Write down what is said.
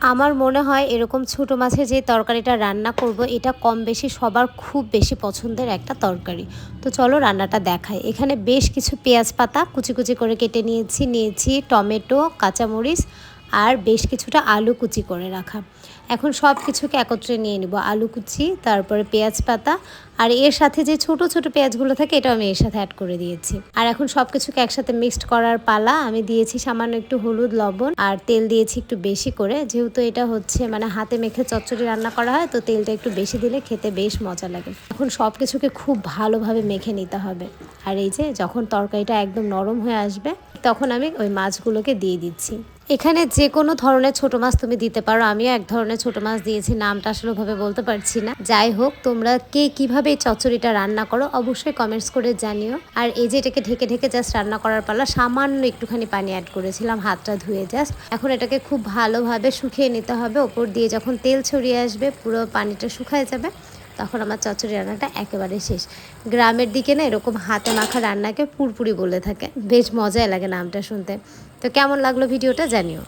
আমার মনে হয় এরকম ছোট মাছের যে তরকারিটা রান্না করব, এটা কম বেশি সবার খুব বেশি পছন্দের একটা তরকারি। তো চলো রান্নাটা দেখাই। এখানে বেশ কিছু পেঁয়াজ পাতা কুচি কুচি করে কেটে নিয়েছি। নিয়েছি টমেটো, কাঁচামরিচ আর বেশ কিছুটা আলু কুচি করে রাখা। এখন সব কিছুকে একত্রে নিয়ে নিব। আলু কুচি, তারপরে পেঁয়াজ পাতা, আর এর সাথে যে ছোট ছোট পেঁয়াজগুলো থাকে, এটাও আমি এর সাথে অ্যাড করে দিয়েছি। আর এখন সব কিছুকে একসাথে মিক্সড করার পালা, আমি দিয়েছি সামান্য একটু হলুদ, লবণ, আর তেল দিয়েছি একটু বেশি করে। যেহেতু এটা হচ্ছে মানে হাতে মেখে চচ্চড়ি রান্না করা হয়, তো তেলটা একটু বেশি দিলে খেতে বেশ মজা লাগে। এখন সব কিছুকে খুব ভালোভাবে মেখে নিতে হবে। আর এই যে, যখন তরকারিটা একদম নরম হয়ে আসবে, তখন আমি ওই মাছগুলোকে দিয়ে দিচ্ছি। এখানে যে কোনো ধরনের ছোট মাছ তুমি দিতে পারো। আমিও এক ধরনের ছোট মাছ দিয়েছি, নামটা আসলে ভাবে বলতে পারছি না। যাই হোক, তোমরা কে কীভাবে এই চচ্চড়িটা রান্না করো অবশ্যই কমেন্টস করে জানিও। আর এই যে এটাকে ঢেকে ঢেকে জাস্ট রান্না করার পালা, সামান্য একটুখানি পানি অ্যাড করেছিলাম, হাতটা ধুয়ে জাস্ট এখন এটাকে খুব ভালোভাবে শুকিয়ে নিতে হবে। ওপর দিয়ে যখন তেল ছড়িয়ে আসবে, পুরো পানিটা শুকায় যাবে। তখন আমার চচ্চড়ি রান্নাটা একেবারে শেষ। গ্রামের দিকে না এরকম হাতে মাখা রান্নাকে পুরপুরি বলে থাকে। বেশ মজাই লাগে নামটা শুনতে। তো কেমন লাগল ভিডিওটা জানিও।